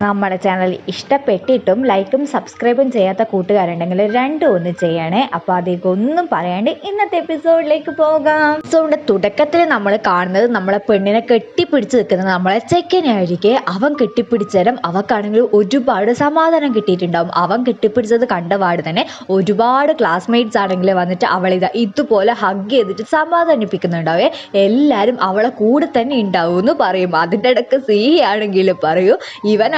നമ്മുടെ ചാനൽ ഇഷ്ടപ്പെട്ടിട്ടും ലൈക്കും സബ്സ്ക്രൈബും ചെയ്യാത്ത കൂട്ടുകാരുണ്ടെങ്കിൽ രണ്ടും ഒന്ന് ചെയ്യണേ. അപ്പോൾ അധികം ഒന്നും പറയാണ്ട് ഇന്നത്തെ എപ്പിസോഡിലേക്ക് പോകാം. എപ്പിസോഡിന്റെ തുടക്കത്തിൽ നമ്മൾ കാണുന്നത് നമ്മളെ പെണ്ണിനെ കെട്ടിപ്പിടിച്ച് നിൽക്കുന്നത് നമ്മളെ ചെക്കനായിരിക്കെ അവൻ കെട്ടിപ്പിടിച്ചാലും അവക്കാണെങ്കിൽ ഒരുപാട് സമാധാനം കിട്ടിയിട്ടുണ്ടാവും. അവൻ കെട്ടിപ്പിടിച്ചത് കണ്ട കണ്ടപാട് തന്നെ ഒരുപാട് ക്ലാസ്മേറ്റ്സ് ആണെങ്കിൽ വന്നിട്ട് അവളിതാ ഇതുപോലെ ഹഗ് ചെയ്തിട്ട് സമാധാനിപ്പിക്കുന്നുണ്ടാവേ. എല്ലാവരും അവളെ കൂടെ തന്നെ ഉണ്ടാവും എന്ന് പറയും. അതിന്റെ ഇടയ്ക്ക് സീ ആണെങ്കിൽ പറയൂ.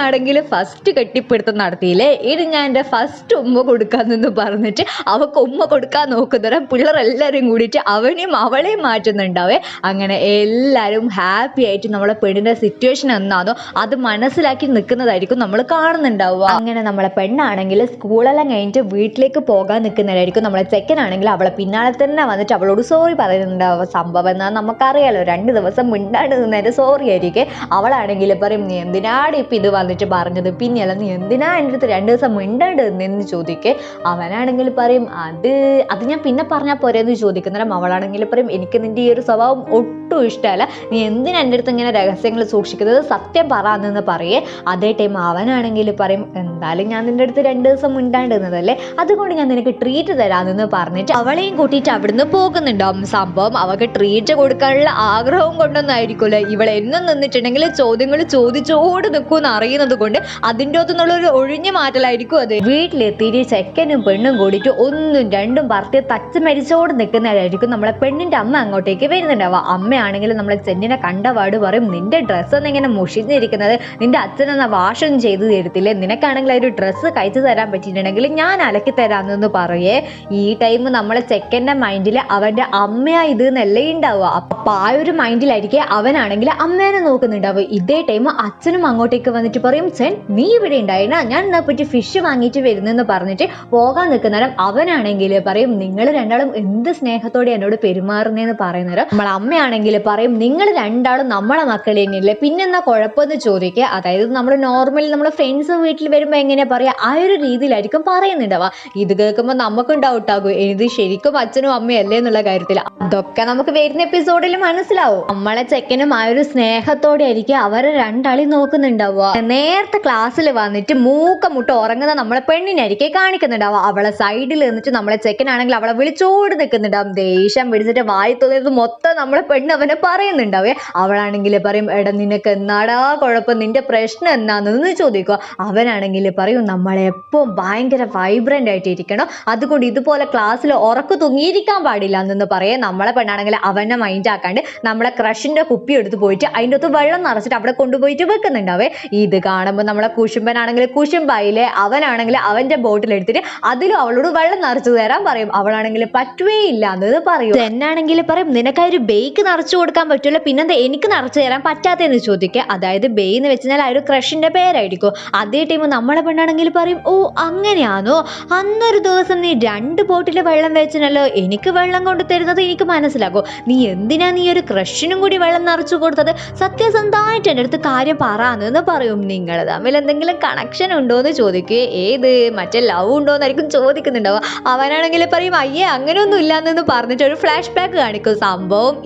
ഇവനാണെങ്കിൽ ഫസ്റ്റ് കെട്ടിപ്പിടുത്തം നടത്തിയില്ലേ? ഇനി ഞാൻ എന്റെ ഫസ്റ്റ് ഉമ്മ കൊടുക്കാമെന്ന് പറഞ്ഞിട്ട് അവൾക്ക് ഉമ്മ കൊടുക്കാൻ നോക്കുന്നവരെ പിള്ളേരെല്ലാവരും കൂടിയിട്ട് അവനെയും അവളെയും മാറ്റുന്നുണ്ടാവേ. അങ്ങനെ എല്ലാവരും ഹാപ്പി ആയിട്ട് നമ്മളെ പെണ്ണിന്റെ സിറ്റുവേഷൻ എന്നാണോ അത് മനസ്സിലാക്കി നിൽക്കുന്നതായിരിക്കും നമ്മൾ കാണുന്നുണ്ടാവുക. അങ്ങനെ നമ്മളെ പെണ്ണാണെങ്കിൽ സ്കൂളെല്ലാം കഴിഞ്ഞിട്ട് വീട്ടിലേക്ക് പോകാൻ നിൽക്കുന്നതായിരിക്കും നമ്മളെ ചെക്കനാണെങ്കിൽ അവളെ പിന്നാലെ തന്നെ വന്നിട്ട് അവളോട് സോറി പറയുന്നുണ്ടാവുക. സംഭവം എന്നാൽ നമുക്കറിയാലോ. രണ്ട് ദിവസം മിണ്ടാണ്ട് നിന്നതിന്റെ സോറി ആയിരിക്കും. അവളാണെങ്കിൽ പറയും നീ എന്തിനാണ് ഇപ്പം ഇത് വന്നിട്ട് പറഞ്ഞത്. പിന്നെയല്ല നീ എന്തിനാ എന്റെ അടുത്ത് രണ്ട് ദിവസം മിണ്ടാണ്ട് നിന്നെന്ന് ചോദിക്കേ. അവനാണെങ്കിൽ പറയും അത് അത് ഞാൻ പിന്നെ പറഞ്ഞാൽ എന്ന് ചോദിക്കുന്നേരം അവളാണെങ്കിൽ പറയും എനിക്ക് നിന്റെ ഈ ഒരു സ്വഭാവം ഒട്ടും ഇഷ്ടമല്ല. നീ എന്തിനാ എന്റെ അടുത്ത് ഇങ്ങനെ രഹസ്യങ്ങൾ സൂക്ഷിക്കുന്നത്? സത്യം പറയാന്നെന്ന് പറയേ. അതേ ടൈം അവനാണെങ്കിൽ പറയും എന്തായാലും ഞാൻ നിന്റെ അടുത്ത് രണ്ട് ദിവസം മിണ്ടാണ്ട് നിന്നതല്ലേ അതുകൊണ്ട് ഞാൻ നിനക്ക് ട്രീറ്റ് തരാമെന്ന് പറഞ്ഞിട്ട് അവളെയും കൂട്ടിയിട്ട് അവിടുന്ന് പോകുന്നുണ്ടാവും. സംഭവം അവൾക്ക് ട്രീറ്റ് കൊടുക്കാനുള്ള ആഗ്രഹം കൊണ്ടൊന്നും ആയിരിക്കുമല്ലോ ഇവൾ എന്നും നിന്നിട്ടുണ്ടെങ്കിൽ ചോദ്യങ്ങൾ ചോദിച്ചോട് നിൽക്കുമെന്ന് അറിയുന്നത് കൊണ്ട് അതിന്റെ അകത്തുനിന്നുള്ളൊരു ഒഴിഞ്ഞു മാറ്റലായിരിക്കും അത്. വീട്ടിലെത്തിയിട്ട് ചെക്കനും പെണ്ണും കൂടിയിട്ട് ഒന്നും രണ്ടും പറത്തി തച്ച് മരിച്ചോട് നിൽക്കുന്നതായിരിക്കും നമ്മളെ പെണ്ണിന്റെ അമ്മ അങ്ങോട്ടേക്ക് വരുന്നുണ്ടാവുക. അമ്മയാണെങ്കിൽ നമ്മളെ ചെന്നിനെ കണ്ടപാട് പറയും നിന്റെ ഡ്രസ്സ് ഒന്ന് ഇങ്ങനെ മുഷിഞ്ഞിരിക്കുന്നത് നിന്റെ അച്ഛനെന്ന വാഷം ചെയ്തു തരത്തില്ലേ? നിനക്കാണെങ്കിൽ ഒരു ഡ്രസ്സ് കഴിച്ചു തരാൻ പറ്റിയിട്ടുണ്ടെങ്കിൽ ഞാൻ അലക്കി തരാമെന്ന് പറയേ. ഈ ടൈം നമ്മളെ ചെക്കന്റെ മൈൻഡിൽ അവന്റെ അമ്മയാ ഇത് എന്നല്ലേ ഉണ്ടാവുക അപ്പം ആ ഒരു മൈൻഡിലായിരിക്കും അവനാണെങ്കിൽ അമ്മേനെ നോക്കുന്നുണ്ടാവുക. ഇതേ ടൈം അച്ഛനും അങ്ങോട്ടേക്ക് വന്നിട്ട് പറയും സെൻ നീ ഇവിടെ ഉണ്ടായിരുന്ന ഞാൻ എന്നാ പറ്റി ഫിഷ് വാങ്ങിയിട്ട് വരുന്നെന്ന് പറഞ്ഞിട്ട് പോകാൻ നിൽക്കുന്നേരം അവനാണെങ്കിൽ പറയും നിങ്ങൾ രണ്ടാളും എന്ത് സ്നേഹത്തോടെ എന്നോട് പെരുമാറുന്നതെന്ന് പറയുന്നേരം നമ്മളെ അമ്മയാണെങ്കിൽ പറയും നിങ്ങൾ രണ്ടാളും നമ്മളെ മക്കളെ തന്നെയല്ലേ പിന്നെന്താ കുഴപ്പമെന്ന് ചോദിക്കുക. അതായത് നമ്മൾ നോർമലി നമ്മൾ ഫ്രണ്ട്സ് വീട്ടിൽ വരുമ്പോൾ എങ്ങനെയാ പറയുക ആ ഒരു രീതിയിലായിരിക്കും പറയുന്നുണ്ടാവുക. ഇത് കേൾക്കുമ്പോൾ നമുക്കും ഡൗട്ട് ആകും. ഇത് ശരിക്കും അച്ഛനും അമ്മയും അല്ലേ എന്നുള്ള കാര്യത്തിൽ അതൊക്കെ നമുക്ക് വരുന്ന എപ്പിസോഡിൽ മനസ്സിലാവും. നമ്മളെ ചെക്കനും ആ ഒരു സ്നേഹത്തോടെ ആയിരിക്കും അവരെ രണ്ടാളി നോക്കുന്നുണ്ടാവുക. നേരത്തെ ക്ലാസ്സിൽ വന്നിട്ട് മൂക്ക മുട്ട ഉറങ്ങുന്ന നമ്മളെ പെണ്ണിനായിരിക്കും കാണിക്കുന്നുണ്ടാവുക. അവളെ സൈഡിൽ നിന്നിട്ട് നമ്മളെ ചെക്കനാണെങ്കിൽ അവളെ വിളിച്ചോട് നിൽക്കുന്നുണ്ടാവും ദേഷ്യം പിടിച്ചിട്ട് വായി തോന്നിയത് മൊത്തം നമ്മളെ പെണ്ണ് അവനെ പറയുന്നുണ്ടാവേ അവളാണെങ്കിൽ പറയും എടാ നിനക്ക് എന്നാടാ കുഴപ്പം? നിന്റെ പ്രശ്നം എന്താണെന്ന് ചോദിക്കുക അവനാണെങ്കിൽ പറയും നമ്മളെപ്പോഴും ഭയങ്കര വൈബ്രന്റ് ആയിട്ട് ഇരിക്കണം അതുകൊണ്ട് ഇതുപോലെ ക്ലാസ്സിൽ ഉറക്കു തൂങ്ങിയിരിക്കാൻ പാടില്ല എന്നൊന്ന് പറയേ. നമ്മളെ പെണ്ണാണെങ്കിൽ അവനെ മൈൻഡ് ആക്കാണ്ട് നമ്മളെ ക്രഷിന്റെ കുപ്പി എടുത്ത് പോയിട്ട് അതിന്റെ അകത്ത് വെള്ളം നിറച്ചിട്ട് അവിടെ കൊണ്ടുപോയിട്ട് വെക്കുന്നുണ്ടാവേ. ഇത് കാണുമ്പോൾ നമ്മളെ കുശുമ്പനാണെങ്കിൽ കുശുമ്പായില്ലേ? അവനാണെങ്കിൽ അവന്റെ ബോട്ടിൽ എടുത്തിട്ട് അതിലും അവളോട് വെള്ളം നിറച്ചു തരാൻ പറയും. അവളാണെങ്കിൽ പറ്റുവേ ഇല്ല എന്നത് പറയും. എന്നാണെങ്കിൽ പറയും നിനക്ക് ആ ഒരു ബേക്ക് നിറച്ചു കൊടുക്കാൻ പറ്റില്ല പിന്നെന്താ എനിക്ക് നിറച്ചു തരാൻ പറ്റാത്തതെന്ന് ചോദിക്കുക. അതായത് ബേ എന്ന് വെച്ചാൽ ആ ഒരു ക്രഷിന്റെ പേരായിരിക്കും. അതേ ടീം നമ്മളെ പെണ്ണാണെങ്കിൽ പറയും ഓ അങ്ങനെയാണോ അന്നൊരു ദിവസം നീ രണ്ട് ബോട്ടിൽ വെള്ളം വെച്ചിനല്ലോ? എനിക്ക് വെള്ളം കൊണ്ട് തരുന്നത് എനിക്ക് മനസ്സിലാകും. നീ എന്തിനാ നീ ഒരു ക്രഷിനും കൂടി വെള്ളം നിറച്ചു കൊടുത്തത്? സത്യസന്ധമായിട്ട് എന്റെ അടുത്ത് കാര്യം പറയാന്ന് പറയും. നിങ്ങൾ തമ്മിൽ എന്തെങ്കിലും കണക്ഷൻ ഉണ്ടോ എന്ന് ചോദിക്കുക. ഏത്? മറ്റേ ലവ് ഉണ്ടോ എന്നായിരിക്കും ചോദിക്കുന്നുണ്ടാവുക. അവനാണെങ്കിൽ പറയും അയ്യേ അങ്ങനെയൊന്നും ഇല്ലാന്ന് പറഞ്ഞിട്ട് ഒരു ഫ്ലാഷ് ബാക്ക് കാണിക്കും. സംഭവം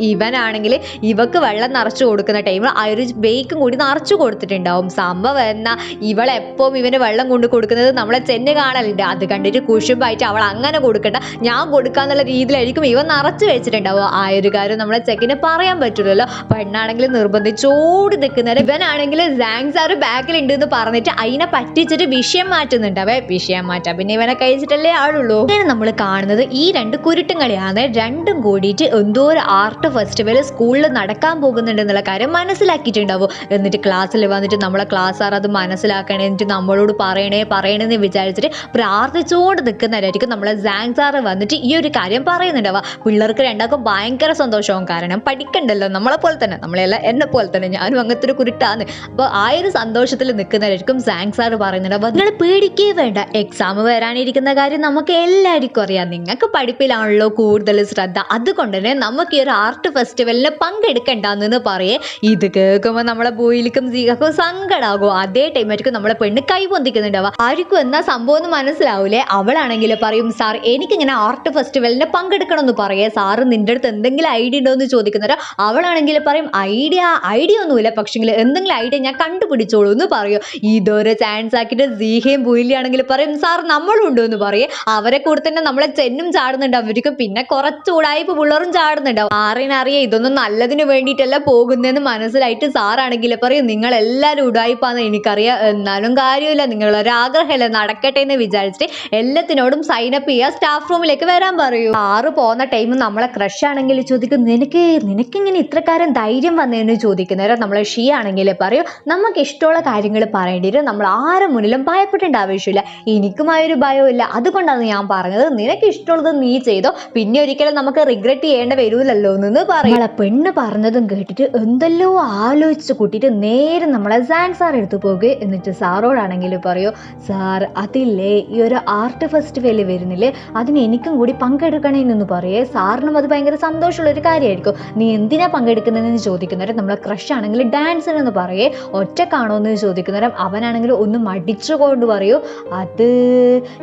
ഇവനാണെങ്കിൽ ഇവക്ക് വെള്ളം നിറച്ചു കൊടുക്കുന്ന ടൈമിൽ ആ ഒരു ബേക്കും കൂടി നിറച്ചു കൊടുത്തിട്ടുണ്ടാവും. സംഭവം എന്നാ ഇവളെപ്പോഴും ഇവന് വെള്ളം കൊണ്ട് കൊടുക്കുന്നത് നമ്മളെ ചെന്ന് കാണലുണ്ട്. അത് കണ്ടിട്ട് കുശുമ്പായിട്ട് അവൾ അങ്ങനെ കൊടുക്കണ്ട. ഞാൻ കൊടുക്കാന്നുള്ള രീതിയിലായിരിക്കും ഇവൻ നിറച്ചു വെച്ചിട്ടുണ്ടാവുക. ആ ഒരു കാര്യം നമ്മളെ ചെക്കിന് പറയാൻ പറ്റില്ലല്ലോ. പെണ്ണാണെങ്കിൽ നിർബന്ധിച്ചോട് നിൽക്കുന്നത് ഇവനാണെങ്കിൽ സാങ് സാറ് ബാക്കിലുണ്ട് എന്ന് പറഞ്ഞിട്ട് അതിനെ പറ്റിച്ചിട്ട് വിഷയം മാറ്റുന്നുണ്ടാവേ വിഷയം മാറ്റാം പിന്നെ ഇവനെ കഴിച്ചിട്ടല്ലേ ആളുള്ളൂ. ഇങ്ങനെ നമ്മൾ കാണുന്നത് ഈ രണ്ട് കുരുട്ടും കളിയാണ് രണ്ടും കൂടിയിട്ട് എന്തോ ഒരു ആർട്ട് ഫെസ്റ്റിവൽ സ്കൂളിൽ നടക്കാൻ പോകുന്നുണ്ട് എന്നുള്ള കാര്യം മനസ്സിലാക്കിയിട്ടുണ്ടാവും. എന്നിട്ട് ക്ലാസ്സിൽ വന്നിട്ട് നമ്മളെ ക്ലാസ് സാർ അത് മനസ്സിലാക്കണേ എന്നിട്ട് നമ്മളോട് പറയണേ പറയണേന്ന് വിചാരിച്ചിട്ട് പ്രാർത്ഥിച്ചുകൊണ്ട് നിൽക്കുന്നവരായിരിക്കും നമ്മളെ സാങ് സാറ് വന്നിട്ട് ഈ ഒരു കാര്യം പറയുന്നുണ്ടാവുക. പിള്ളേർക്ക് രണ്ടാൾക്കും ഭയങ്കര സന്തോഷവും കാരണം പഠിക്കണ്ടല്ലോ നമ്മളെ പോലെ തന്നെ. നമ്മളെല്ലാം എന്നെ പോലെ തന്നെ. ഞാനും അങ്ങനത്തെ ഒരു കുരുട്ടാന്ന് അപ്പോൾ ആ ഒരു സന്തോഷത്തിൽ നിൽക്കുന്നവരായിരിക്കും സാങ് സാർ പറയുന്നുണ്ടാവുക നിങ്ങൾ പേടിക്കേ വേണ്ട. എക്സാം വരാനിരിക്കുന്ന കാര്യം നമുക്ക് എല്ലാവർക്കും അറിയാം. നിങ്ങൾക്ക് പഠിപ്പിലാണല്ലോ കൂടുതൽ ശ്രദ്ധ. അതുകൊണ്ട് തന്നെ നമുക്ക് ഈ ഒരു ആർട്ട് ഫെസ്റ്റിവൽ ഫെസ്റ്റിവലിന് പങ്കെടുക്കണ്ടെന്ന് പറയേ. ഇത് കേൾക്കുമ്പോൾ നമ്മളെ ബോയിലിക്കും സീകക്കും സങ്കടാകും. അതേ ടൈമായിരിക്കും നമ്മളെ പെണ്ണ് കൈ പൊന്തിക്കുന്നുണ്ടാവുക ആർക്കും എന്നാ സംഭവം എന്ന് മനസ്സിലാവൂലേ. അവളാണെങ്കിൽ പറയും സാർ എനിക്കിങ്ങനെ ആർട്ട് ഫെസ്റ്റിവലിന് പങ്കെടുക്കണം എന്ന് പറയേ. സാറ് നിന്റെ അടുത്ത് എന്തെങ്കിലും ഐഡിയ ഉണ്ടോ എന്ന് ചോദിക്കുന്നവരോ അവളാണെങ്കിൽ പറയും ഐഡിയ ഐഡിയ ഒന്നുമില്ല. പക്ഷെങ്കിൽ എന്തെങ്കിലും ഐഡിയ ഞാൻ കണ്ടുപിടിച്ചോളൂ എന്ന് പറയും. ഇതൊരു ചാൻസ് ആക്കിയിട്ട് സീഹയും ബുയിലിയാണെങ്കിൽ പറയും സാർ നമ്മളും ഉണ്ടോ എന്ന് പറയേ. അവരെ കൂടെ തന്നെ നമ്മളെ ചെന്നും ചാടുന്നുണ്ട് അവർക്ക് പിന്നെ കുറച്ച് ഉടായ്പ പിള്ളേറും ചാടുന്നുണ്ടാവും. ആറിനറിയാം ഇതൊന്നും നല്ലതിന് വേണ്ടിയിട്ടല്ല പോകുന്നതെന്ന് മനസ്സിലായിട്ട് സാറാണെങ്കിൽ പറയും നിങ്ങൾ എല്ലാവരും ഉടായിപ്പാന്ന് എനിക്കറിയാം. എന്നാലും കാര്യമില്ല. നിങ്ങളൊരു ആഗ്രഹമല്ലേ നടക്കട്ടെ എന്ന് വിചാരിച്ചിട്ട് എല്ലാത്തിനോടും സൈൻ അപ്പ് ചെയ്യുക. സ്റ്റാഫ് റൂമിലേക്ക് വരാൻ പറയൂ. സാറ് പോകുന്ന ടൈം നമ്മളെ ക്രഷ് ആണെങ്കിൽ ചോദിക്കും നിനക്ക് നിനക്കിങ്ങനെ ഇത്രക്കാരൻ ധൈര്യം വന്നതെന്ന് ചോദിക്കുന്നവരെ നമ്മളെ ഷീ ആണെങ്കിൽ പറയും നമുക്ക് ഇഷ്ടമുള്ള കാര്യങ്ങൾ പറയേണ്ടി വരും. നമ്മൾ ആരും മുന്നിലും ഭയപ്പെടേണ്ട ആവശ്യമില്ല. എനിക്കും ആ ഒരു ഭയമില്ല അതുകൊണ്ടാണ് ഞാൻ പറഞ്ഞത്. നിനക്ക് ഇഷ്ടമുള്ളത് നീ ചെയ്തോ. പിന്നെ ഒരിക്കലും നമുക്ക് റിഗ്രറ്റ് ചെയ്യേണ്ട വരൂലല്ലോ എന്ന് പറയും. നമ്മളെ പെണ്ണ് പറഞ്ഞതും കേട്ടിട്ട് എന്തെല്ലോ ആലോചിച്ച് കൂട്ടിയിട്ട് നേരെ നമ്മളെ സാൻ സാർ എടുത്തു പോകുക എന്നിട്ട് സാറോടാണെങ്കിൽ പറയോ സാർ അതില്ലേ ഈ ഒരു ആർട്ട് ഫെസ്റ്റിവൽ വരുന്നില്ലേ അതിന് എനിക്കും കൂടി പങ്കെടുക്കണേന്നൊന്ന് പറയേ. സാറിനും അത് ഭയങ്കര സന്തോഷമുള്ള ഒരു കാര്യമായിരിക്കും നീ എന്തിനാ പങ്കെടുക്കുന്നതെന്ന് ചോദിക്കുന്നവരെ നമ്മളെ ക്രഷ് ആണെങ്കിൽ ഡാൻസിനെന്ന് പറയേ. ഒറ്റക്കാണോ എന്ന് ചോദിക്കുന്നവരം അവനാണെങ്കിൽ ഒന്ന് മടിച്ചുകൊണ്ട് പറയൂ. അത്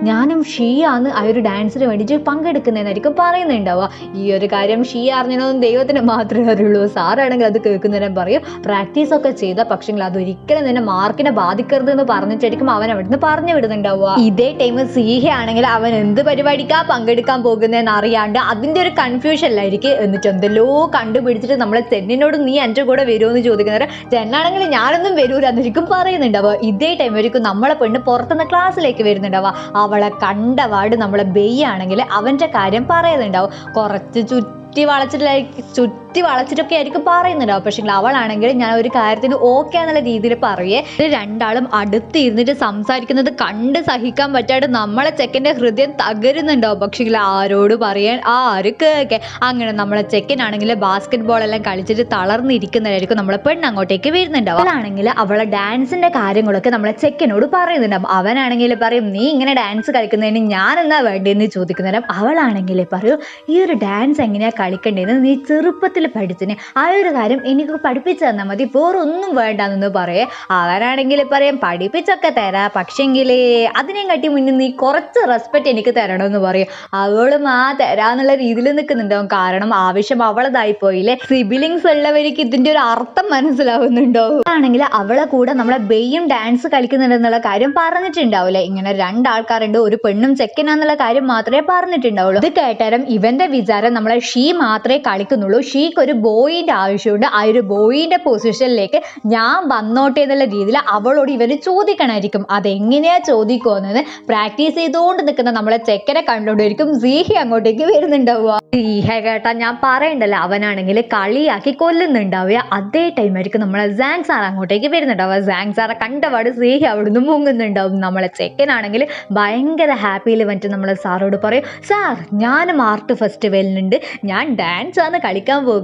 ഞാനും ഷീയാന്ന് ആ ഒരു ഡാൻസിന് വേണ്ടിയിട്ട് പങ്കെടുക്കുന്നതെന്നായിരിക്കും പറയുന്നുണ്ടാവുക. ഈ ഒരു കാര്യം ഷീ അറിഞ്ഞതൊന്നും ദൈവത്തിന് മാത്രമേ അറിയുള്ളൂ. സാറാണെങ്കിൽ അത് കേൾക്കുന്നവരം പറയും പ്രാക്ടീസ് ഒക്കെ ചെയ്ത പക്ഷെങ്കിൽ അതൊരിക്കലും നിന്നെ മാർക്കിനെ ബാധിക്കരുത് എന്ന് പറഞ്ഞിട്ടായിരിക്കും അവൻ അവിടുന്ന് പറഞ്ഞു വിടുന്നുണ്ടാവുക. ഇതേ ടൈം സീഹയാണെങ്കിൽ അവൻ എന്ത് പരിപാടിക്കാ പങ്കെടുക്കാൻ പോകുന്നതെന്ന് അറിയാണ്ട് അതിന്റെ ഒരു കൺഫ്യൂഷനിലായിരിക്കും എന്നിട്ട് എന്തെല്ലോ കണ്ടുപിടിച്ചിട്ട് നമ്മളെ ചെന്നിനോട് നീ എന്റെ കൂടെ വരുമോ എന്ന് ചോദിക്കുന്നവരെ ചെന്നാണെങ്കിൽ ഞാനൊന്നും വരൂല എന്നിരിക്കും പറയുന്നുണ്ടാവുക. ഇതേ ടൈം ആയിരിക്കും നമ്മളെ പെണ്ണ് പുറത്തുനിന്ന് ക്ലാസ്സിലേക്ക് വരുന്നുണ്ടാവുക. അവളെ കണ്ടവാട് നമ്മളെ ബെയ്യാണെങ്കിൽ അവന്റെ കാര്യം പറയുന്നുണ്ടാവും. കുറച്ച് ചുറ്റി വളച്ചിട്ടായിരിക്കും ചുറ്റി വളച്ചിട്ടൊക്കെ ആയിരിക്കും പറയുന്നുണ്ടാവും പക്ഷേ അവളാണെങ്കിൽ ഞാൻ ഒരു കാര്യത്തിന് ഓക്കെ എന്നുള്ള രീതിയിൽ പറയേ. രണ്ടാളും അടുത്ത് ഇരുന്നിട്ട് സംസാരിക്കുന്നത് കണ്ട് സഹിക്കാൻ പറ്റാണ്ട് നമ്മളെ ചെക്കന്റെ ഹൃദയം തകരുന്നുണ്ടാവും പക്ഷേ ആരോട് പറയാൻ? ആരും കേൾക്കെ അങ്ങനെ നമ്മളെ ചെക്കനാണെങ്കിൽ ബാസ്കറ്റ് ബോൾ എല്ലാം കളിച്ചിട്ട് തളർന്നിരിക്കുന്നതായിരിക്കും നമ്മളെ പെണ്ണ് അങ്ങോട്ടേക്ക് വരുന്നുണ്ടാവും അവളാണെങ്കിൽ അവളെ ഡാൻസിന്റെ കാര്യങ്ങളൊക്കെ നമ്മളെ ചെക്കനോട് പറയുന്നുണ്ടാവും അവനാണെങ്കിൽ പറയും നീ ഇങ്ങനെ ഡാൻസ് കളിക്കുന്നതിന് ഞാൻ എന്നാ വേണ്ടതെന്ന് ചോദിക്കുന്നേരം അവളാണെങ്കിൽ പറയും ഈ ഒരു ഡാൻസ് എങ്ങനെയാണ് കളിക്കേണ്ടതെന്ന് നീ ചെറുപ്പത്തിൽ പഠിച്ചിനെ ആ ഒരു കാര്യം എനിക്ക് പഠിപ്പിച്ചു തന്നാൽ മതി. വേറൊന്നും വേണ്ടെന്ന് പറയേ. അവനാണെങ്കിൽ പറയും പഠിപ്പിച്ചൊക്കെ തരാ. പക്ഷെങ്കിൽ അതിനെയും കാട്ടി മുന്നിൽ നീ കുറച്ച് റെസ്പെക്റ്റ് എനിക്ക് തരണമെന്ന് പറയും. അവളും ആ തരാന്നുള്ള രീതിയിൽ നിൽക്കുന്നുണ്ടാവും. കാരണം ആവശ്യം അവളതായി പോയില്ലേ? സിബിലിങ്സ് ഉള്ളവർക്ക് ഇതിന്റെ ഒരു അർത്ഥം മനസ്സിലാവുന്നുണ്ടോ? ആണെങ്കിൽ അവളെ കൂടെ നമ്മളെ ബെയ്യും ഡാൻസ് കളിക്കുന്നുണ്ടെന്നുള്ള കാര്യം പറഞ്ഞിട്ടുണ്ടാവില്ല ഇങ്ങനെ രണ്ടാൾക്കാരുണ്ട് ഒരു പെണ്ണും ചെക്കനാന്നുള്ള കാര്യം മാത്രമേ പറഞ്ഞിട്ടുണ്ടാവുള്ളൂ. ഇത് കേട്ടാലും ഇവന്റെ വിചാരം നമ്മളെ ഷീ മാത്രമേ കളിക്കുന്നുള്ളൂ. ഷീക്ക് ഒരു ബോയിന്റെ ആവശ്യമുണ്ട്. ആ ഒരു ബോയിന്റെ പൊസിഷനിലേക്ക് ഞാൻ വന്നോട്ടെ എന്നുള്ള രീതിയിൽ അവളോട് ഇവർ ചോദിക്കണമായിരിക്കും. അതെങ്ങനെയാണ് ചോദിക്കുന്നത് പ്രാക്ടീസ് ചെയ്തുകൊണ്ട് നിൽക്കുന്ന നമ്മളെ ചെക്കനെ കണ്ടുകൊണ്ടിരിക്കും. സീഹി അങ്ങോട്ടേക്ക് വരുന്നുണ്ടാവുക. സീഹ കേട്ടാ ഞാൻ പറയണ്ടല്ലോ അവനാണെങ്കിൽ കളിയാക്കി കൊല്ലുന്നുണ്ടാവുക. അതേ ടൈം ആയിരിക്കും നമ്മളെ സാങ് സാർ അങ്ങോട്ടേക്ക് വരുന്നുണ്ടാവുക. സാങ് സാറെ കണ്ടപാട് സീഹി അവിടുന്ന് മുങ്ങുന്നുണ്ടാവും. നമ്മളെ ചെക്കനാണെങ്കിൽ ഭയങ്കര ഹാപ്പിയിൽ വന്നിട്ട് നമ്മളെ സാറോട് പറയും സാർ ഞാനും ആർട്ട് ഫെസ്റ്റിവലിനുണ്ട് ഞാൻ ഡാൻസ് ആണ് കളിക്കാൻ പോകുന്നത്.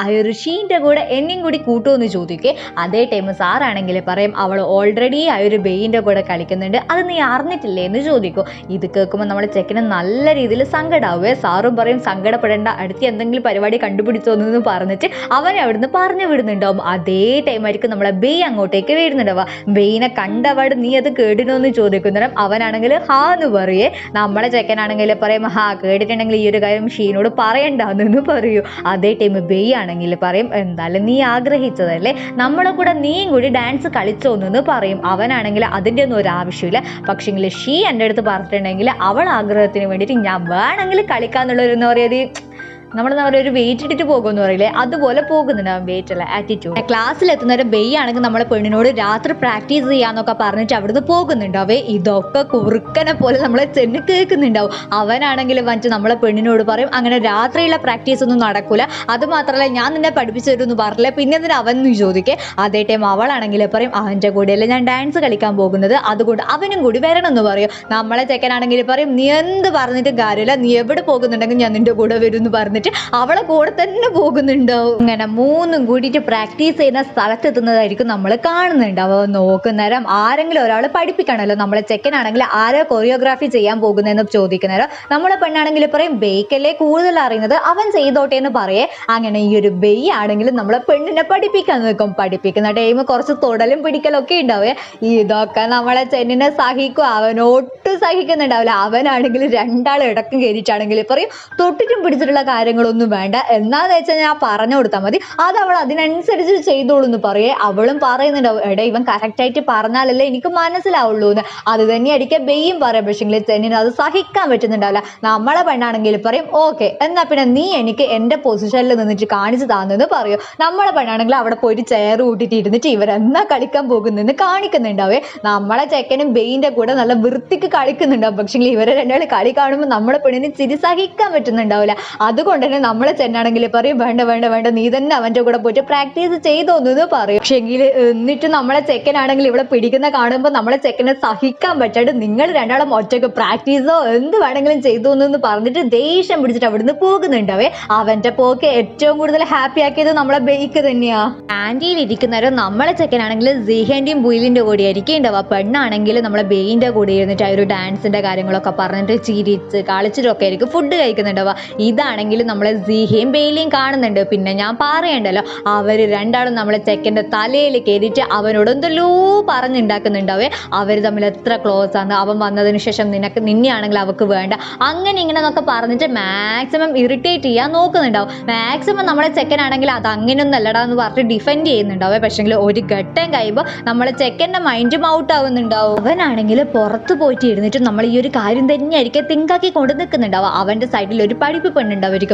ആ ഒരു ഷീന്റെ കൂടെ എന്നെയും കൂടി കൂട്ടുമെന്ന് ചോദിക്കേ. അതേ ടൈം സാറാണെങ്കിൽ പറയും അവൾ ഓൾറെഡി ആ ഒരു ബെയിന്റെ കൂടെ കളിക്കുന്നുണ്ട്. അത് നീ അറിഞ്ഞിട്ടില്ലേ? എന്ന് ചോദിക്കും. ഇത് കേൾക്കുമ്പോൾ നമ്മൾ ചെക്കന് നല്ല രീതിയിൽ സങ്കടാവുകയെ സാറും പറയും സങ്കടപ്പെടേണ്ട. അടുത്ത് എന്തെങ്കിലും പരിപാടി കണ്ടുപിടിച്ചോ എന്ന് പറഞ്ഞിട്ട് അവനെ അവിടുന്ന് പറഞ്ഞു വിടുന്നുണ്ടാവും. അതേ ടൈം ആയിരിക്കും നമ്മളെ ബെയ് അങ്ങോട്ടേക്ക് വരുന്നുണ്ടാവുക. ബെയിനെ കണ്ടപാട് നീ അത് കേടിനോ എന്ന് ചോദിക്കുന്നേരം അവനാണെങ്കിൽ ഹാ എന്ന് പറയേ. നമ്മളെ ചെക്കനാണെങ്കിൽ പറയും ഹാ കേട്ടിട്ടുണ്ടെങ്കിൽ ഈ ഒരു കാര്യം ഷീനോട് പറയണ്ടെന്ന് പറയൂ. അതേ ടൈം ബെയ് ആണെങ്കിൽ പറയും എന്തായാലും നീ ആഗ്രഹിച്ചതല്ലേ നമ്മളെ കൂടെ നീയും കൂടി ഡാൻസ് കളിച്ചോന്ന് പറയും. അവനാണെങ്കിൽ അതിന്റെ ഒന്നും ഒരു ആവശ്യമില്ല. പക്ഷേങ്കിൽ ഷീ എന്റെ അടുത്ത് പറഞ്ഞിട്ടുണ്ടെങ്കിൽ അവൾ ആഗ്രഹത്തിന് വേണ്ടിയിട്ട് ഞാൻ വേണമെങ്കിൽ കളിക്കാന്നുള്ളൊരു എന്താ പറയുക നമ്മൾ ഒരു വെയിറ്റ് ഇട്ടിട്ട് പോകുമെന്ന് പറയില്ലേ? അതുപോലെ പോകുന്നുണ്ടാവും വെയിറ്റ് അല്ല? ആറ്റിറ്റ്യൂഡ് ക്ലാസ്സിൽ എത്തുന്നവരെ ബെയ് ആണെങ്കിൽ നമ്മളെ പെണ്ണിനോട് രാത്രി പ്രാക്ടീസ് ചെയ്യാന്നൊക്കെ പറഞ്ഞിട്ട് അവിടുന്ന് പോകുന്നുണ്ടാവേ. ഇതൊക്കെ കുറുക്കനെ പോലെ നമ്മളെ ചെന്ന് കേൾക്കുന്നുണ്ടാവും. അവനാണെങ്കിൽ വന്നിട്ട് നമ്മളെ പെണ്ണിനോട് പറയും അങ്ങനെ രാത്രിയുള്ള പ്രാക്ടീസ് ഒന്നും നടക്കൂല. അത് മാത്രമല്ല ഞാൻ നിന്നെ പഠിപ്പിച്ചു തരുമെന്ന് പറഞ്ഞില്ല? പിന്നെ എന്തിനാ അവൻ എന്ന് ചോദിക്കേ? അതേ ടൈം അവളാണെങ്കിൽ പറയും അവന്റെ കൂടെയല്ലേ ഞാൻ ഡാൻസ് കളിക്കാൻ പോകുന്നത്. അതുകൊണ്ട് അവനും കൂടി വരണം എന്ന് പറയും. നമ്മളെ ചെക്കനാണെങ്കിൽ പറയും നീ എന്ത് പറഞ്ഞിട്ടും കാര്യമില്ല. നീ എവിടെ പോകുന്നുണ്ടെങ്കിൽ ഞാൻ നിന്റെ കൂടെ വരും എന്ന് പറഞ്ഞിട്ട് പറഞ്ഞിട്ട് അവളെ കൂടെ തന്നെ പോകുന്നുണ്ടാവും. ഇങ്ങനെ മൂന്നും കൂടിയിട്ട് പ്രാക്ടീസ് ചെയ്യുന്ന സ്ഥലത്ത് എത്തുന്നതായിരിക്കും നമ്മൾ കാണുന്നുണ്ട്. അവ നോക്കുന്നേരം ആരെങ്കിലും ഒരാൾ പഠിപ്പിക്കണമല്ലോ. നമ്മളെ ചെക്കനാണെങ്കിൽ ആരോ കൊറിയോഗ്രാഫി ചെയ്യാൻ പോകുന്നതെന്ന് ചോദിക്കുന്നേരം നമ്മളെ പെണ്ണാണെങ്കിൽ പറയും ബേക്കല്ലേ കൂടുതൽ അറിയുന്നത്? അവൻ ചെയ്തോട്ടെ എന്ന് പറയേ. അങ്ങനെ ഈ ഒരു ബെയ് ആണെങ്കിലും നമ്മളെ പെണ്ണിനെ പഠിപ്പിക്കാൻ നിൽക്കും. പഠിപ്പിക്കുന്ന ടൈം കുറച്ച് തൊടലും പിടിക്കലൊക്കെ ഉണ്ടാവേ. ഇതൊക്കെ നമ്മളെ ചെന്നിനെ സഹിക്കും. അവനൊട്ടും സഹിക്കുന്നുണ്ടാവില്ല. അവനാണെങ്കിൽ രണ്ടാൾ ഇടക്കും കയറിയിട്ടാണെങ്കിൽ പറയും തൊട്ടിട്ടും പിടിച്ചിട്ടുള്ള കാര്യങ്ങളൊന്നും വേണ്ട. എന്നാന്ന് വെച്ചാൽ ഞാൻ പറഞ്ഞു കൊടുത്താൽ മതി. അത് അവൾ അതിനനുസരിച്ച് ചെയ്തോളൂ എന്ന് പറയേ. അവളും പറയുന്നുണ്ടാവും എടാ ഇവൻ correct ആയിട്ട് പറഞ്ഞാലല്ലേ എനിക്ക് മനസ്സിലാവുള്ളൂ എന്ന്. അത് തന്നെ തന്നെയായിരിക്കും ബെയ്യും പറയാം. പക്ഷേങ്കിൽ ചെന്നിന് അത് സഹിക്കാൻ പറ്റുന്നുണ്ടാവില്ല. നമ്മളെ പെണ്ണാണെങ്കിൽ പറയും ഓക്കെ എന്നാ പിന്നെ നീ എനിക്ക് എന്റെ പൊസിഷനിൽ നിന്നിട്ട് കാണിച്ചു താന്നെന്ന് പറയും. നമ്മളെ പെണ്ണാണെങ്കിൽ അവിടെ പോയിട്ട് ചെയർ കൂട്ടിയിട്ട് ഇരുന്നിട്ട് ഇവരെന്നാ കളിക്കാൻ പോകുന്നെന്ന് കാണിക്കുന്നുണ്ടാവേ. നമ്മളെ ചെക്കനും ബെയിന്റെ കൂടെ നല്ല വൃത്തിക്ക് കളിക്കുന്നുണ്ടാവും. പക്ഷേങ്കിൽ ഇവരെ രണ്ടാൾ കളി കാണുമ്പോൾ നമ്മളെ പെണ്ണിന് ചിരി സഹിക്കാൻ പറ്റുന്നുണ്ടാവില്ല. അതുകൊണ്ട് തന്നെ നമ്മളെ ചെന്നാണെങ്കിൽ പറയും വേണ്ട വേണ്ട വേണ്ട നീ തന്നെ അവന്റെ കൂടെ പോയിട്ട് പ്രാക്ടീസ് ചെയ്തോന്നു പറയും. പക്ഷെങ്കിൽ എന്നിട്ട് നമ്മളെ ചെക്കനാണെങ്കിൽ ഇവിടെ പിടിക്കുന്ന കാണുമ്പോൾ നമ്മളെ ചെക്കനെ സഹിക്കാൻ പറ്റാണ്ട് നിങ്ങൾ രണ്ടാളും ഒറ്റയ്ക്ക് പ്രാക്ടീസോ എന്ത് വേണമെങ്കിലും ചെയ്തു എന്ന് പറഞ്ഞിട്ട് ദേഷ്യം പിടിച്ചിട്ട് അവിടുന്ന് പോകുന്നുണ്ടാവേ. അവന്റെ പോക്ക് ഏറ്റവും കൂടുതൽ ഹാപ്പി ആക്കിയത് നമ്മളെ ബേക്ക് തന്നെയാ. ആന്റിയിൽ ഇരിക്കുന്നവരും നമ്മളെ ചെക്കനാണെങ്കിൽ സിഹേന്റെയും ബുയിലിന്റെ കൂടെ ആയിരിക്കും ഉണ്ടാവുക പെണ്ണാണെങ്കിൽ നമ്മളെ ബെയിന്റെ കൂടെ ഇരുന്നിട്ട് ആ ഒരു ഡാൻസിന്റെ കാര്യങ്ങളൊക്കെ പറഞ്ഞിട്ട് ചിരിച്ച് കളിച്ചിട്ടൊക്കെ ആയിരിക്കും ഫുഡ് കഴിക്കുന്നുണ്ടാവുക. ഇതാണെങ്കിൽ നമ്മളെ സീഹയും ബെയിലിയും കാണുന്നുണ്ട്. പിന്നെ ഞാൻ പറയണ്ടല്ലോ അവർ രണ്ടാളും നമ്മളെ ചെക്കന്റെ തലയിൽ കയറിയിട്ട് അവനോട് എന്തെല്ലോ പറഞ്ഞുണ്ടാക്കുന്നുണ്ടാവേ. അവർ തമ്മിൽ എത്ര ക്ലോസ് ആണ്. അവൻ വന്നതിന് ശേഷം നിനക്ക് നിന്നെയാണെങ്കിൽ അവൾക്ക് വേണ്ട. അങ്ങനെ ഇങ്ങനെ എന്നൊക്കെ പറഞ്ഞിട്ട് മാക്സിമം ഇറിറ്റേറ്റ് ചെയ്യാൻ നോക്കുന്നുണ്ടാവും. മാക്സിമം നമ്മളെ ചെക്കനാണെങ്കിൽ അത് അങ്ങനെയൊന്നും അല്ലടാ എന്ന് പറഞ്ഞിട്ട് ഡിഫെൻഡ് ചെയ്യുന്നുണ്ടാവേ. പക്ഷെങ്കിൽ ഒരു ഘട്ടം കഴിയുമ്പോൾ നമ്മളെ ചെക്കന്റെ മൈൻഡും ഔട്ട് ആവുന്നുണ്ടാവും. അവനാണെങ്കിൽ പുറത്ത് പോയിട്ട് ഇരുന്നിട്ട് നമ്മൾ ഈ ഒരു കാര്യം തന്നെയായിരിക്കും തിങ്കാക്കി കൊണ്ട് നിൽക്കുന്നുണ്ടാവും അവന്റെ സൈഡിൽ ഒരു പഠിപ്പ്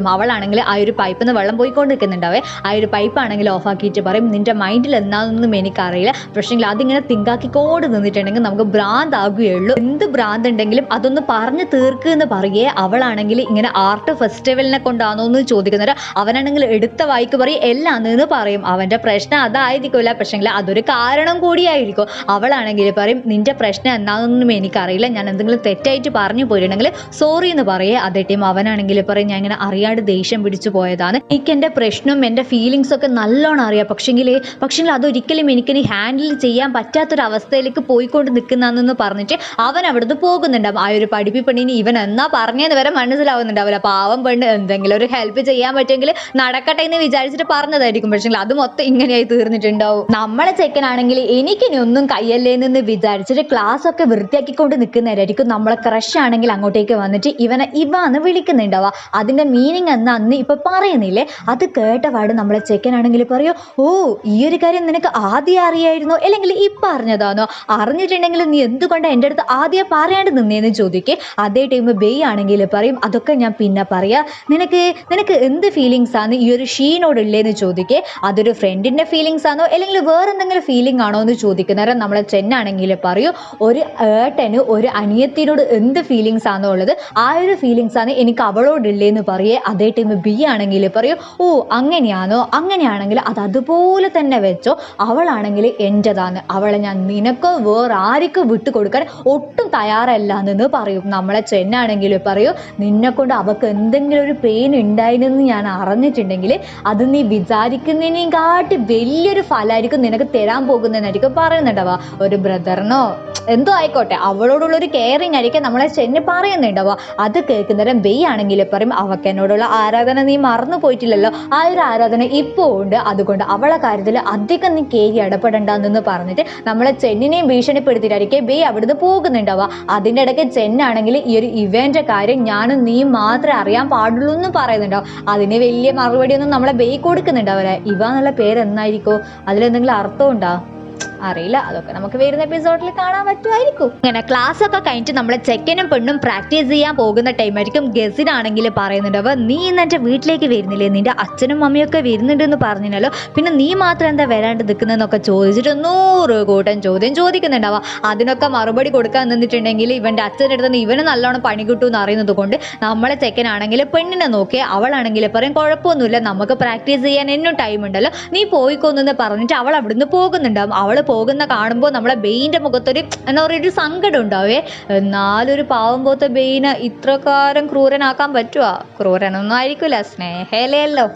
പെണ്ണുണ്ടാവായിരിക്കും അവളാണെങ്കിൽ ആ ഒരു പൈപ്പിൽ നിന്ന് വെള്ളം പോയിക്കൊണ്ടിരിക്കുന്നുണ്ടാവേ. ആ ഒരു പൈപ്പ് ആണെങ്കിൽ ഓഫ് ആക്കിയിട്ട് പറയും നിന്റെ മൈൻഡിൽ എന്താണെന്നൊന്നും എനിക്കറിയില്ല പക്ഷേങ്കിൽ അതിങ്ങനെ തിങ്കാക്കിക്കൊണ്ട് നിന്നിട്ടുണ്ടെങ്കിൽ നമുക്ക് ഭ്രാന്താകുകയുള്ളൂ. എന്ത് ഭ്രാന്ത് ഉണ്ടെങ്കിലും അതൊന്ന് പറഞ്ഞു തീർക്ക് എന്ന് പറയേ അവളാണെങ്കിൽ ഇങ്ങനെ ആർട്ട് ഫെസ്റ്റിവലിനെ കൊണ്ടാണോ എന്ന് ചോദിക്കുന്നവർ അവനാണെങ്കിൽ എടുത്ത വായിക്ക് പറയും എല്ലാം എന്ന് പറയും. അവന്റെ പ്രശ്നം അതായിരിക്കില്ല പക്ഷേങ്കിൽ അതൊരു കാരണം കൂടിയായിരിക്കും. അവളാണെങ്കിൽ പറയും നിന്റെ പ്രശ്നം എന്താണെന്നൊന്നും എനിക്കറിയില്ല. ഞാൻ എന്തെങ്കിലും തെറ്റായിട്ട് പറഞ്ഞു പോയിട്ടുണ്ടെങ്കിൽ സോറി എന്ന് പറയേ. അതേ ടൈം അവനാണെങ്കിൽ പറയും ഞാൻ ഇങ്ങനെ അറിയാണ്ട് ദേഷ്യം പിടിച്ചു പോയതാണ്. എനിക്ക് എന്റെ പ്രശ്നവും എന്റെ ഫീലിങ്സ് ഒക്കെ നല്ലോണം അറിയാം. പക്ഷെങ്കിൽ പക്ഷെങ്കിൽ അതൊരിക്കലും എനിക്കിനി ഹാൻഡിൽ ചെയ്യാൻ പറ്റാത്തൊരവസ്ഥയിലേക്ക് പോയിക്കൊണ്ട് നിൽക്കുന്നതെന്ന് പറഞ്ഞിട്ട് അവൻ അവിടുന്ന് പോകുന്നുണ്ടാവും. ആ ഒരു പഠിപ്പി പെണ്ണിന് ഇവൻ എന്നാ പറഞ്ഞതെന്ന് വരെ മനസ്സിലാവുന്നുണ്ടാവില്ല. പാവം പെണ്ണ് എന്തെങ്കിലും ഒരു ഹെൽപ്പ് ചെയ്യാൻ പറ്റുമെങ്കിൽ നടക്കട്ടെ എന്ന് വിചാരിച്ചിട്ട് പറഞ്ഞതായിരിക്കും. പക്ഷേ അത് മൊത്തം ഇങ്ങനെയായി തീർന്നിട്ടുണ്ടാവും. നമ്മളെ ചെക്കനാണെങ്കിൽ എനിക്കിനി ഒന്നും കയ്യല്ലേ എന്ന് വിചാരിച്ചിട്ട് ക്ലാസ് ഒക്കെ വൃത്തിയാക്കിക്കൊണ്ട് നിൽക്കുന്നവരായിരിക്കും. നമ്മളെ ക്രഷ് ആണെങ്കിൽ അങ്ങോട്ടേക്ക് വന്നിട്ട് ഇവനെ ഇവ എന്ന് വിളിക്കുന്നുണ്ടാവുക. അതിന്റെ മീനിങ് എന്നാന്ന് ഇപ്പൊ പറയുന്നില്ലേ? അത് കേട്ടപാട് നമ്മളെ ചെക്കനാണെങ്കിൽ പറയോ ഓ ഈ ഒരു കാര്യം നിനക്ക് ആദ്യം അറിയായിരുന്നോ അല്ലെങ്കിൽ ഇപ്പൊ അറിഞ്ഞതാണോ അറിഞ്ഞിട്ടുണ്ടെങ്കിൽ നീ എന്തുകൊണ്ടാണ് എന്റെ അടുത്ത് ആദ്യം പറയാണ്ട് നിന്നേന്ന് ചോദിക്കേ? അതേ ടൈം ബേ ആണെങ്കിൽ പറയും അതൊക്കെ ഞാൻ പിന്നെ പറയാ. നിനക്ക് നിനക്ക് എന്ത് ഫീലിങ്സ് ആണ് ഈ ഒരു ഷീനോട് ഉള്ളേന്ന് ചോദിക്കേ? അതൊരു ഫ്രണ്ടിന്റെ ഫീലിങ്സ് ആണോ അല്ലെങ്കിൽ വേറെ എന്തെങ്കിലും ഫീലിംഗ് ആണോ എന്ന് ചോദിക്കുന്നേരം നമ്മളെ ചെന്നാണെങ്കിൽ പറയൂ ഒരു ഏട്ടന് ഒരു അനിയത്തിനോട് എന്ത് ഫീലിങ്സ് ആണോ ഉള്ളത്? ആ ഒരു ഫീലിങ്സ് ആണ് എനിക്ക് അവളോടുള്ളതെന്ന് പറയേ. അതേ ടൈം ബി ആണെങ്കിൽ പറയും ഓ അങ്ങനെയാണോ? അങ്ങനെയാണെങ്കിൽ അത് അതുപോലെ തന്നെ വെച്ചോ. അവളാണെങ്കിൽ എന്റെതാണ് അവളെ ഞാൻ നിനക്കോ വേറെ ആർക്കോ വിട്ടു കൊടുക്കാൻ ഒട്ടും തയ്യാറല്ല എന്ന് പറയും. നമ്മളെ ചെന്നാണെങ്കിൽ പറയൂ നിന്നെ കൊണ്ട് അവൾക്ക് എന്തെങ്കിലും ഒരു പെയിൻ ഉണ്ടായിരുന്നെന്ന് ഞാൻ അറിഞ്ഞിട്ടുണ്ടെങ്കിൽ അത് നീ വിചാരിക്കുന്നതിനേയും കാട്ടി വലിയൊരു ഫലമായിരിക്കും നിനക്ക് തരാൻ പോകുന്നതെന്നായിരിക്കും പറയുന്നുണ്ടാവുക. ഒരു ബ്രദറിനോ എന്തോ ആയിക്കോട്ടെ അവളോടുള്ള ഒരു കെയറിങ് ആയിരിക്കും നമ്മളെ ചെന്ന് പറയുന്നുണ്ടാവുക. അത് കേൾക്കുന്നേരം ബെയ് ആണെങ്കിൽ പറയും അവൾക്ക് എന്നോടുള്ള ആരാധന നീ മറന്നു പോയിട്ടില്ലല്ലോ. ആ ഒരു ആരാധന ഇപ്പോൾ ഉണ്ട്. അതുകൊണ്ട് അവളെ കാര്യത്തിൽ അധികം നീ കയറി ഇടപെടണ്ടെന്ന് പറഞ്ഞിട്ട് നമ്മളെ ചെന്നിനെയും ഭീഷണിപ്പെടുത്തിയിട്ടായിരിക്കും ബേ അവിടുന്ന് പോകുന്നുണ്ടാവുക. അതിന്റെ ഇടയ്ക്ക് ചെന്നാണെങ്കിൽ ഈ ഒരു ഇവന്റെ കാര്യം ഞാനും നീ മാത്രമേ അറിയാൻ പാടുള്ളൂ എന്ന് പറയുന്നുണ്ടാവും. അതിന് വലിയ മറുപടിയൊന്നും നമ്മളെ ബേ കൊടുക്കുന്നുണ്ടാവില്ല. ഇവ എന്നുള്ള പേര് എന്നായിരിക്കും അതിലെന്തെങ്കിലും അർത്ഥം ഉണ്ടോ? അറിയില്ല. അതൊക്കെ നമുക്ക് വരുന്ന എപ്പിസോഡിൽ കാണാൻ പറ്റുമായിരിക്കും. ഇങ്ങനെ ക്ലാസ് ഒക്കെ കഴിഞ്ഞിട്ട് നമ്മളെ ചെക്കനും പെണ്ണും പ്രാക്ടീസ് ചെയ്യാൻ പോകുന്ന ടൈമായിരിക്കും ഗസിനാണെങ്കിൽ പറയുന്നുണ്ടാവുക നീ ഇന്ന് എന്റെ വീട്ടിലേക്ക് വരുന്നില്ലേ? നിന്റെ അച്ഛനും മമ്മിയൊക്കെ വരുന്നുണ്ടെന്ന് പറഞ്ഞല്ലോ പിന്നെ നീ മാത്രം എന്താ വരാണ്ട് നിൽക്കുന്നതെന്നൊക്കെ ചോദിച്ചിട്ട് നൂറ് കൂട്ടം ചോദ്യം ചോദിക്കുന്നുണ്ടാവുക അതിനൊക്കെ മറുപടി കൊടുക്കാൻ നിന്നിട്ടുണ്ടെങ്കിൽ ഇവന്റെ അച്ഛന്റെ അടുത്ത് നിന്ന് ഇവന് നല്ലോണം പണി കിട്ടും എന്ന് അറിയുന്നത് കൊണ്ട് നമ്മളെ ചെക്കനാണെങ്കിൽ പെണ്ണിനെ നോക്കി അവളാണെങ്കിൽ പറയും കുഴപ്പമൊന്നുമില്ല. നമുക്ക് പ്രാക്ടീസ് ചെയ്യാൻ എന്നും ടൈം ഉണ്ടല്ലോ. നീ പോയിക്കൊന്നെന്ന് പറഞ്ഞിട്ട് അവൾ അവിടുന്ന് പോകുന്നുണ്ടാവും. അവൾ പോകുന്ന കാണുമ്പോൾ നമ്മളെ ബെയിന്റെ മുഖത്തൊരു എന്താ പറയുക ഒരു സങ്കടം ഉണ്ടാവേ എന്നാലൊരു പാവം പോത്ത ബെയിനെ ഇത്രക്കാരം ക്രൂരനാക്കാൻ പറ്റുമോ ക്രൂരനൊന്നും ആയിരിക്കില്ല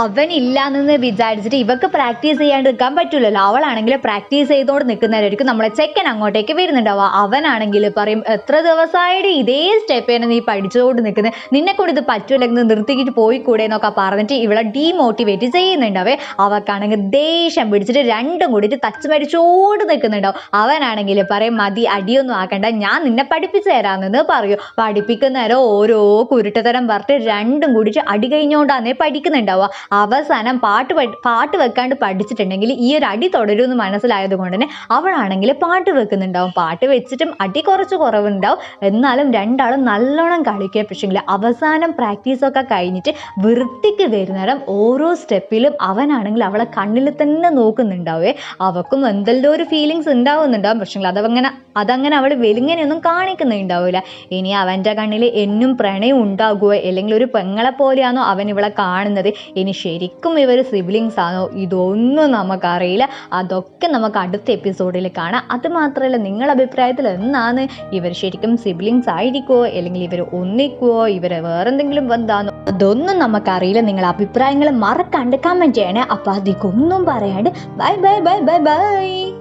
അവൻ അവനില്ലാന്ന് വിചാരിച്ചിട്ട് ഇവക്ക് പ്രാക്ടീസ് ചെയ്യാണ്ട് നിൽക്കാൻ പറ്റൂലല്ലോ. അവളാണെങ്കിൽ പ്രാക്ടീസ് ചെയ്തോണ്ട് നിൽക്കുന്നവരായിരിക്കും നമ്മളെ ചെക്കൻ അങ്ങോട്ടേക്ക് വരുന്നുണ്ടാവുക. അവനാണെങ്കിൽ പറയും എത്ര ദിവസമായിട്ട് ഇതേ സ്റ്റെപ്പ് തന്നെ നീ പഠിച്ചുകൊണ്ട് നിൽക്കുന്നത് നിന്നെ കൊണ്ട് ഇത് പറ്റൂലെങ്കിൽ നിർത്തിക്കിട്ട് കൂടെ എന്നൊക്കെ പറഞ്ഞിട്ട് ഇവളെ ഡീമോട്ടിവേറ്റ് ചെയ്യുന്നുണ്ടാവേ. അവക്കാണെങ്കിൽ ദേഷ്യം പിടിച്ചിട്ട് രണ്ടും കൂടിയിട്ട് തച്ച് മരിച്ചോട് നിൽക്കുന്നുണ്ടാവും അവനാണെങ്കിൽ പറയും മതി അടിയൊന്നും ആക്കണ്ട ഞാൻ നിന്നെ പഠിപ്പിച്ചു തരാമെന്ന് പറയൂ. പഠിപ്പിക്കുന്നേരം ഓരോ കുരുട്ടത്തരം പറഞ്ഞിട്ട് രണ്ടും കൂടി അടി കഴിഞ്ഞോണ്ടാന്നേ പഠിക്കുന്നുണ്ടാവുക. അവസാനം പാട്ട് പാട്ട് വെക്കാണ്ട് പഠിച്ചിട്ടുണ്ടെങ്കിൽ ഈ ഒരു അടി തുടരുമെന്ന് മനസ്സിലായത് കൊണ്ട് തന്നെ അവളാണെങ്കിൽ പാട്ട് വെക്കുന്നുണ്ടാവും. പാട്ട് വെച്ചിട്ടും അടി കുറച്ച് കുറവുണ്ടാവും. എന്നാലും രണ്ടാളും നല്ലോണം കളിക്കുക. പക്ഷേങ്കിൽ അവസാനം പ്രാക്ടീസൊക്കെ കഴിഞ്ഞിട്ട് വൃത്തിക്ക് വരുന്നേരം ഓരോ സ്റ്റെപ്പിലും അവനാണെങ്കിൽ അവളെ കണ്ണിൽ തന്നെ നോക്കുന്നുണ്ടാവേ. അവക്കും എന്തെല്ലോ ഒരു ഫീലിങ്സ് ഉണ്ടാവുന്നുണ്ടാവും പക്ഷേ അതങ്ങനെ അതങ്ങനെ അവൾ വെലുങ്ങനെയൊന്നും കാണിക്കുന്നുണ്ടാവില്ല. ഇനി അവന്റെ കണ്ണിൽ എന്നും പ്രണയം ഉണ്ടാകുമോ അല്ലെങ്കിൽ ഒരു പെങ്ങളെ പോലെയാണോ അവൻ ഇവളെ കാണുന്നത്? ഇനി ശരിക്കും ഇവർ സിബ്ലിങ്സ് ആണോ? ഇതൊന്നും നമുക്കറിയില്ല. അതൊക്കെ നമുക്ക് അടുത്ത എപ്പിസോഡിൽ കാണാം. അത് മാത്രമല്ല നിങ്ങളുടെ അഭിപ്രായത്തിൽ എന്നാണ് ഇവർ ശരിക്കും സിബ്ലിങ്സ് ആയിരിക്കുമോ അല്ലെങ്കിൽ ഇവർ ഒന്നിക്കുമോ ഇവർ വേറെന്തെങ്കിലും ബന്ധമാണോ അതൊന്നും നമുക്കറിയില്ല. നിങ്ങളുടെ അഭിപ്രായങ്ങൾ മറക്കാണ്ട് കമന്റ് ചെയ്യണേ. അപ്പോൾ ഒന്നും പറയാണ്ട് bye bye bye bye bye